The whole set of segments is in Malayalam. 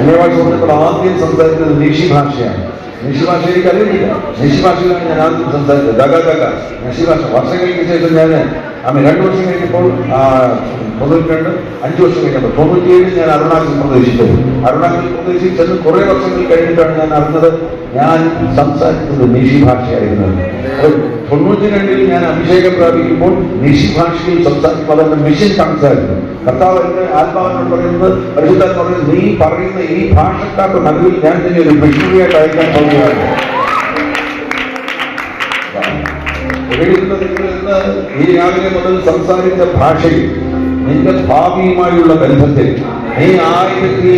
അന്യഭാഷ സുഹൃത്തുക്കൾ ആദ്യം സംസാരിക്കുന്നത് നിഷി ഭാഷയാണ് നിഷി ഭാഷ എനിക്ക് അറിയില്ല നിഷി ഭാഷയിലാണ് ഞാൻ ആദ്യം സംസാരിച്ചത് ദഗ ദഗ നിഷി ഭാഷ വർഷങ്ങൾക്ക് ശേഷം ഞാൻ അമ്മ രണ്ട് വർഷം കഴിഞ്ഞപ്പോൾ ആ, തൊണ്ണൂറ്റി രണ്ട് അഞ്ച് വർഷം കഴിഞ്ഞപ്പോൾ തൊണ്ണൂറ്റിയേഴിൽ ഞാൻ അരുണാചൽ പ്രദേശിച്ചു അരുണാചൽ പ്രദേശിൽ ചെന്ന് കുറെ വർഷങ്ങൾ കഴിഞ്ഞിട്ടാണ് ഞാൻ അറിഞ്ഞത് ഞാൻ സംസാരിക്കുന്നത് നിഷി ഭാഷയായിരുന്നു അപ്പോൾ തൊണ്ണൂറ്റി രണ്ടിൽ ഞാൻ അഭിഷേകം പ്രാപിക്കുമ്പോൾ നിഷി ഭാഷയിൽ സംസാരിക്കും അതുകൊണ്ട് മിഷൻ സംസാരിക്കും കർത്താവ് എന്റെ ആത്മാവിനോട് പറയുന്നത് പരിശുദ്ധാൻ പറയുന്നത് നീ പറയുന്ന ഈ ഭാഷക്കാർക്ക് നടുവിൽ ഞാൻ നിന്നെ ഒരു മിഷണറിയായിട്ട് അയക്കാൻ പോകുകയാണ്. ഈ രാവിലെ മുതൽ സംസാരിച്ച ഭാഷയിൽ നിന്റെ ഭാവിയുമായുള്ള ബന്ധത്തിൽ നീ ആയിരത്തി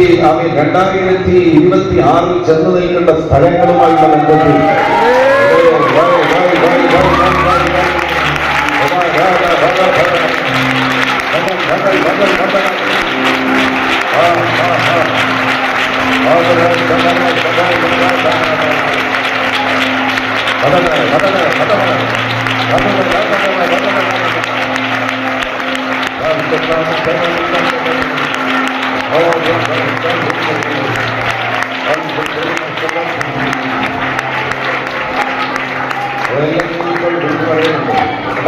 രണ്ടായിരത്തി ഇരുപത്തി ആറിൽ ചെന്ന് നിൽക്കേണ്ട സ്ഥലങ്ങളുമായുള്ള ബന്ധത്തിൽ Oh,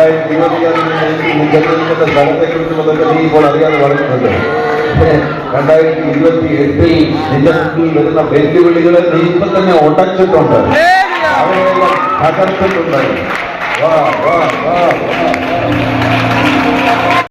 ഭഗ. സ്ഥലത്തെ കുറിച്ചുള്ളതൊക്കെ നീ ഇപ്പോൾ അറിയാതെ പറയുന്നുണ്ട് രണ്ടായിരത്തി ഇരുപത്തി എട്ടിൽ നിന്റെ മുമ്പിൽ വരുന്ന വെല്ലുവിളികളെ നീ ഇപ്പൊ തന്നെ ഉടച്ചിട്ടുണ്ട്. അവയെല്ലാം തകർത്തിട്ടുണ്ട്. വാ വാ വാ വാ.